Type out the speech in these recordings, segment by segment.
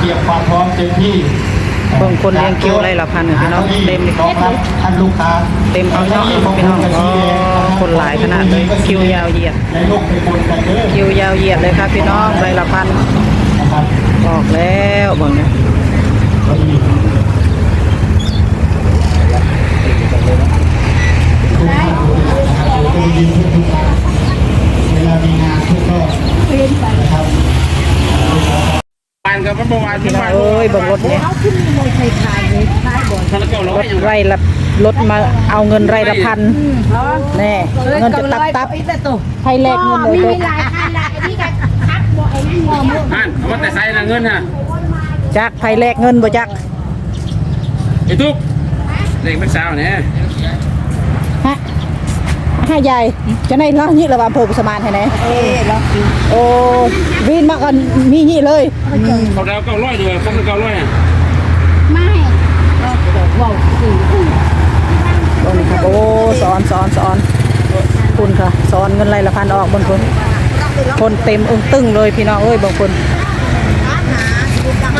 เตรียมความพร้อมเต็มที่บางคนเลี้ยงคิวไร่ละพันพี่น้องเต็มเลยรองรับท่านลูกค้าเต็มเอาเนาะพี่น้องอ๋อคนหลายขนาดเลยคิวยาวเหยียดในโลกเป็นคนกันเด้อคิวยาวเหยียดเลยครับพี่น้องไร่ละพันนะครับบอกแล้วเบางเนี่ย เก้าอี้ทุกท่านดูนะครับดูดีทุกท่านเวลามีงานทุกก็นะครับ บานกับเมื่อวานพี่ที่น้องบ้านเอ้ยเบางรถเนี่ยเอาขึ้นมวยไทยขายเลยขายบ่อยท่านเก่าเรารก็ถยังไร่ละรถมาเอาเงินไร่ละพันแน่เงินจะตับตับอีกแต่ตัวให้แลกเงินเลยมีเด้อหลายอันละไอ้นี่ก็คักบ่ไอ้นั่นงอมืออ่านเอามาแต่ใส่ละเงินฮะจักไผแลกเงินบ่จักไอ้ทุกเด็กเป็นสาวเนี่ยฮะ ห้ายายจะได้เล่านี่ระบาอำเภอกุสมานให้ไหนเอ๊ะแล้วโอ้วินมากันมีนี่เลยเขาดาวเก้าร้อยด้วยเขาเป็นเก้าร้อยอะไม่เราเว้าคือตรงนี้ครับโอ้สอนสอนสอนคุณค่ะสอนเงินไรละพันออกบางคนคนเต็มอึ้งตึ้งเลยพี่น้องเอ้ยบางคน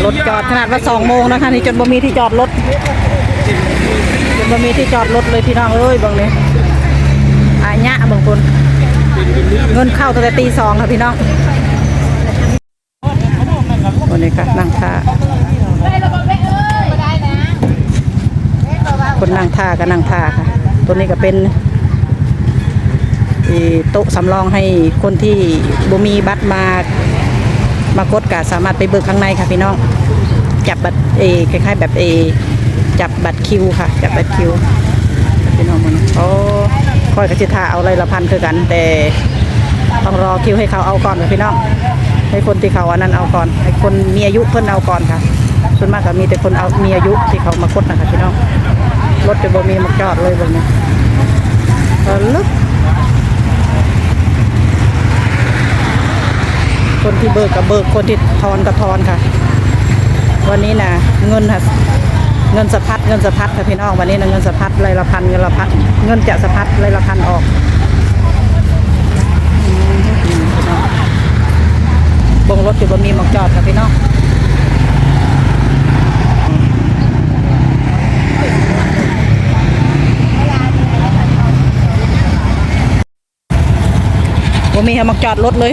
รถจอดขนาดว่าสองโมงนะคะนี่จนบ่มีที่จอดรถจนบ่มีที่จอดรถเลยพี่น้องเอ้ยบางนี้อายะ บางคนเงินเข้าตั้งแต่ตีสองค่ะพี่น้องวันนี้ค่ะนั่งท่าคนนั่งท่าก็นั่งท่าค่ะ ตัวนี้ก็เป็นโต๊ะสำรองให้คนที่บ่มีบัตรมามากดก็สามารถไปเบิกข้างในค่ะพี่น้อง จับบัตรเอคล้ายๆแบบเอจับบัตรคิวค่ะ จับบัตรคิว พี่น้องมันโอ้คอยกระจิทาเอาไรละพันคือกัน แต่ต้องรอคิวให้เขาเอาก่อนค่ะพี่น้องให้คนที่เขาอันนั้นเอาก่อนให้คนมีอายุเพิ่นเอาก่อนค่ะส่วนมากก็มีแต่คนเอามีอายุที่เขามากดนะคะพี่น้องรถจะบ่มีมาจอดเลยบบนี้เออลึกคนที่เบิกกับเบิกคนที่ทอนกับทอนค่ะ วันนี้นะเงินค่ะ เงินสะพัดเงินสะพัดค่ะพี่น้องวันนี้นะเงินสะพัดไรายละพันเงินละพัดเงินจะสะพัดไรายละพันออกบ่งบงรถอยู่บนมีหมอกจอดค่ะพี่น้องว่มีหมักจอดรถเลย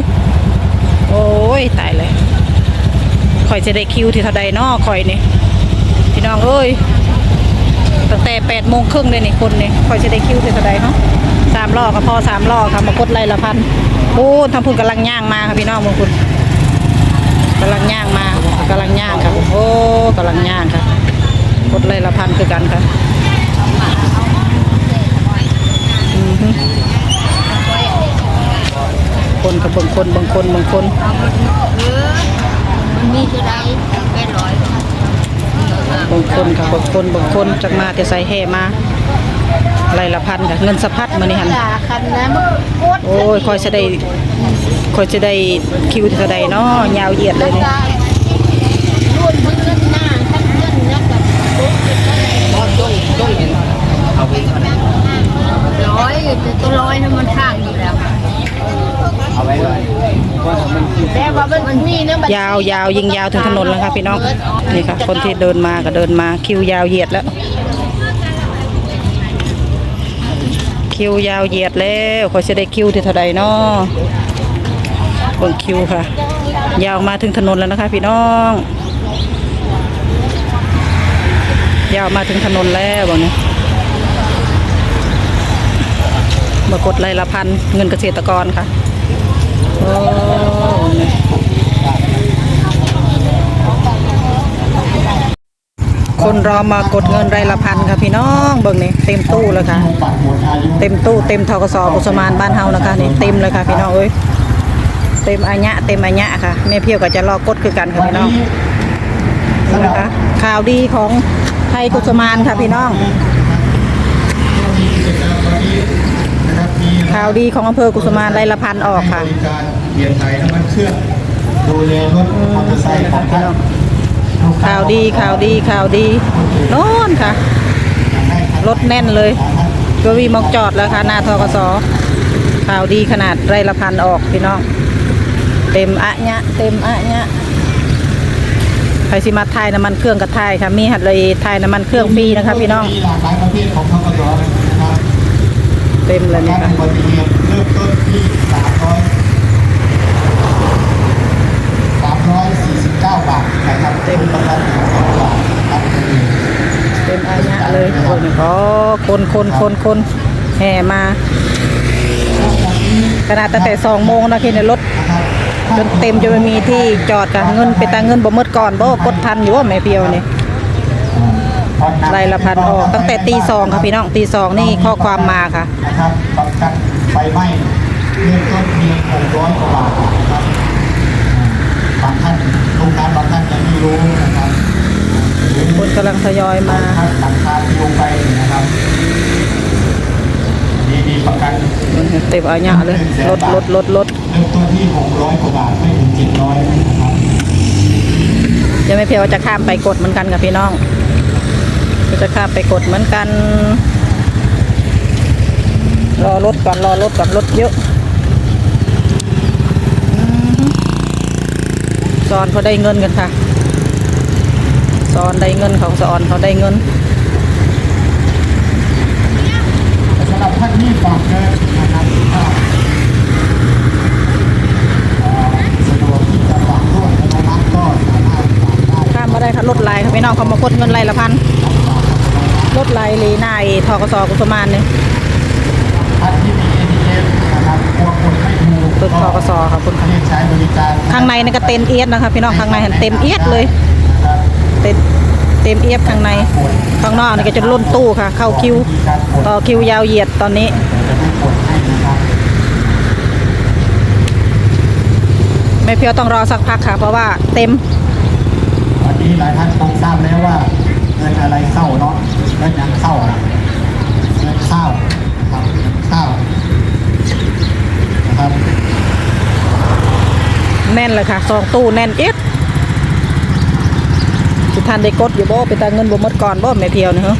โอ้ยตายเลยข่อยจะได้คิวที่เท่าใดนอข่อยนี่ น้องเอ้ยตั้งแต่แปดโมงครึ่งเลยนี่คนนี่ข่อยจะได้คิวเท่าใดเนาะสามล้อค่ะพอสามล้อค่ะมากดไล่ละพันโอ้ทำพุ่นกำลังย่างมาค่ะพี่น้องบางคุณกำลังย่างมากำลังย่างค่ะโอ้กำลังย่างค่ะกดไล่ละพันคือกันค่ะคนกับบางคนบางคนบางคนมีคือใดเป็นร้อย บางคนกับบางคนบางคนจากมาแต่ใส่แห่มาไรละพันค่ะเงินสะพัดมานี่หันด่าคันนะมันโคตรโอ้ยคอยจะได้คอยจะได้คิวที่เท่าใดเนาะยาวเหยียดเลยนี่ได้รวมทั้งเงินหน้าทั้งเงินนักกับร้อยแต่ตัวร้อยนั้นมันข้างอยู่แล้วแต่ว่ามันมีนะ ยาวยาวยิงยาวถึงถนนแล้วค่ะพี่น้องนี่ค่ะ คนที่เดินมาก็เดินมาคิวยาวเหยียดแล้ว คิวยาวเหยียดแล้วคอยจะได้คิวที่เท่าใดเนาะบิ่งคิวค่ะ ยาวมาถึงถนนแล้วนะคะ พี่น้อง ยาวมาถึงถนนแล้วบอกนี้มากดไล่ละพันเงินเกษตรกรค่ะโอ้เนี่ย คนรอมากดเงินรายละพันค่ะพี่น้องเบิ่งนี่เต็มตู้เลยค่ะปักหมดอายุเต็มตู้เต็มทกสบุษมานบ้านเฮานะคะนี่เต็มเลยค่ะพี่น้องเอ้ยเต็มอัญญะเต็มอัญญะค่ะแม่เพียวก็จะรอกดคือกันค่ะวันพี่น้องนี้นี่นะคะข่าวดีของไทยกุศมานค่ะพี่น้องนะครับมีข่าวดีของอำเภอกุศมานไรละพันออกค่ะบริการเปลี่ยนถ่ายน้ำมันเครื่องดูแลรถมอเตอร์ไซค์ของท่านลูกค้ ข่าวดีข่าวดีข่าวดีโน่นค่ะ รถแน่นเลยก็วีมอกจอดแล้วค่ะ หน้าทกสข่าวดีขนาดไรละพันออกพี่น้อง เต็มอะญะเต็มอะญะใครสิมาทายน้ำมันเครื่องกับทายค่ะ มีหัดเลยทายน้ำมันเครื่องฟรีนะคะพี่น้องมีหลากหลายประเภทของทกศนะครับเต็มเลยกานี่รค่ะอุบัติเหตุเริ่มต้นที่สามร้อยสามร้อยสี่สิบเก้าบาท นะครับเต็มประกันสองบาทครับเต็มอายะเลยโอ้ยอ๋อคนคนคนคนแห่มา ขนาดตั้งแต่สองโมงนะคิดในรถจนเต็มจนไม่มีที่จอดค่ะเงินไปตังเงินบ่หมดก่อนบ่กดทันอยู่ว่าแม่เพียวนี่ไล่ละพันออกตั้งแต่ตีสองค่ะพี่น้องตีสองนี่ข้อความมาค่ะนะครับประกันไฟไหม้เริ่มต้นเพียงหกร้อยกว่าบาทนะครับบางท่าน โรงงานบางท่านยังไม่รู้นะครับหรือคนกำลังทยอยมาท่านหลังคาที่ลงไปนะครับมีมีประกันเต็มอายะเลยรถรถรถรถเริ่มต้นที่หกร้อยกว่าบาทไม่ถึงเจ็ดร้อยนะครับยังไม่เพียวจะข้ามไปกดเหมือนกันกับพี่น้องก็จะข้ามไปกดเหมือนกัน รอรถก่อนรอรถก่อนรถเยอะอือฮึ สอนเขาได้เงินกันค่ะ สอนได้เงินเขาสอนเขาได้เงินสำหรับท่านที่ฝากเงินนะครับสะดวกที่จะฝากด้วยนะครับก็สามารถฝากได้ข้ามมาได้ค่ะรถลายค่ะพี่น้องเขามากดเงินไรละพันรถลายเลยนาไอ้ทกสกุสมานเนี่ยท่านที่มี ATM นะครับกลัวค นไม่ถูกตึกทกสค่ะคุณค่ะเรียกใช้บริการข้างในนี่ก็เต็มเอียดนะคะพี่น้องข้างในเห็นเต็มเอียดเลยนะครับเต็มเต็มเอียดข้างในข้างนอกนี่ก็จะล้นตู้ค่ะ เข้าคิวต่อคิวยาวเหยียดตอนนี้จะไม่กดให้นะครับไม่เพียวต้องรอสักพักค่ะ เพราะว่าเต็ม วันนี้หลายท่านคงทราบแล้วว่าเงินอะไรเข้าเนาะเงินยังเข้าอะเงินเข้านะครับเงินเข้านะครับ แน่นเลยค่ะสองตู้แน่นเอียดสุทันได้กดอยู่บ่ไปต่เงินบ่หมดก่อนบ่แม่เพียวนี่เหรอ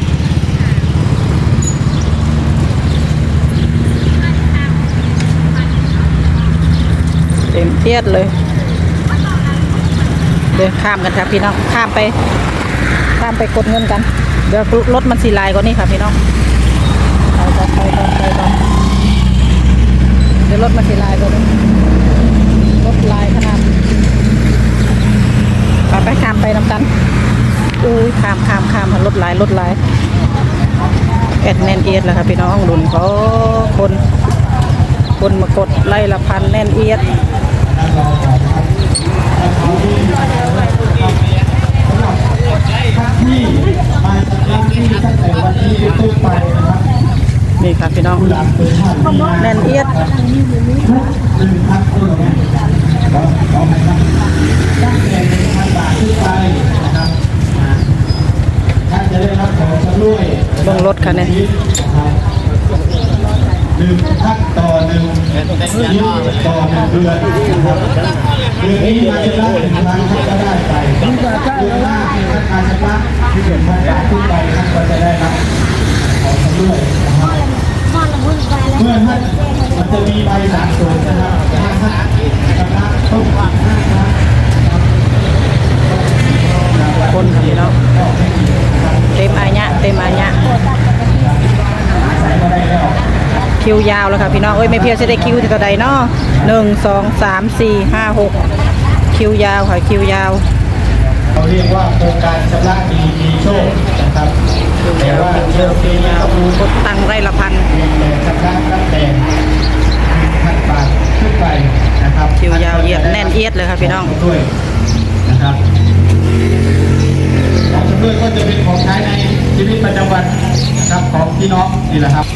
เต็มเอียดเลย เดินข้ามกันค่ะพี่น้องข้ามไป ข้ามไปกดเงินกัน เดี๋ยวรถมันสีลายกว่านี้ค่ะพี่น้องไปก่อนไปก่อนไปก่อนเดี๋ยวรถมันสีลายกว่านี้ รถลายขนาดไปไปข้ามไปนำกันอุ้ยข้ามข้ามข้ามรถลายรถลายแอดแน่นเอียดแล้วค่ะพี่น้องดุนเขาคน คนมากดไล่ละพันแน่นเอียด ที่มาจากร้านที่ตั้งแต่วันนี้เป็นต้นไปนะครับ นี่ค่ะพี่น้อง ผู้หลักเป็นท่านนี้ แน่นเอียด หนึ่งพันคนเนี่ยก็ก็ให้ครับตั้งแต่หนึ่งพันบาทขึ้นไปนะครับอ่าท่านจะได้รับของชำร่วย ลงรถ คะเนี่ยนหนึ่งท่านต่อหนึ่งยิ้มต่อหนึ่งเดือนนะครับเดือนนี้มาชำระหนึ่งครั้งก็ได้ไปเดือนหน้าท่านมาชำระที่หนึ่งพันบาทขึ้นไปท่านก็จะได้รับของชำร่วยนะครับเมื่อท่านมันจะมีใบสารสูงนนะครับถ้าท่านชำระต้องผ่านห้าครั้งคนค่ะพี่น้อง เต็มอายะเต็มอายะใส่มาได้แล้วคิวยาวแล้วค่ะพี่น้องเอ้ยไม่เพียวจะได้คิวที่ตัวใดเนาะหนึ่งสองสามสี่ห้าหกคิวยาวค่ะคิวยาวเขาเรียกว่าโครงการชำระดีมีโชคนะครับแต่ว่าเชื่อฟรีต้องรู้กดตังค์ไร่ละพันแต่ชำระตั้งแต่พันบาทขึ้นไปนะครับคิวยาวเหยียดแน่นเอียดเลยค่ะพี่น้องด้วยนะครับ ของชำร่วยก็จะเป็นของใช้ในชีวิตประจำวันนะครับของพี่น้องนี่แหละครับ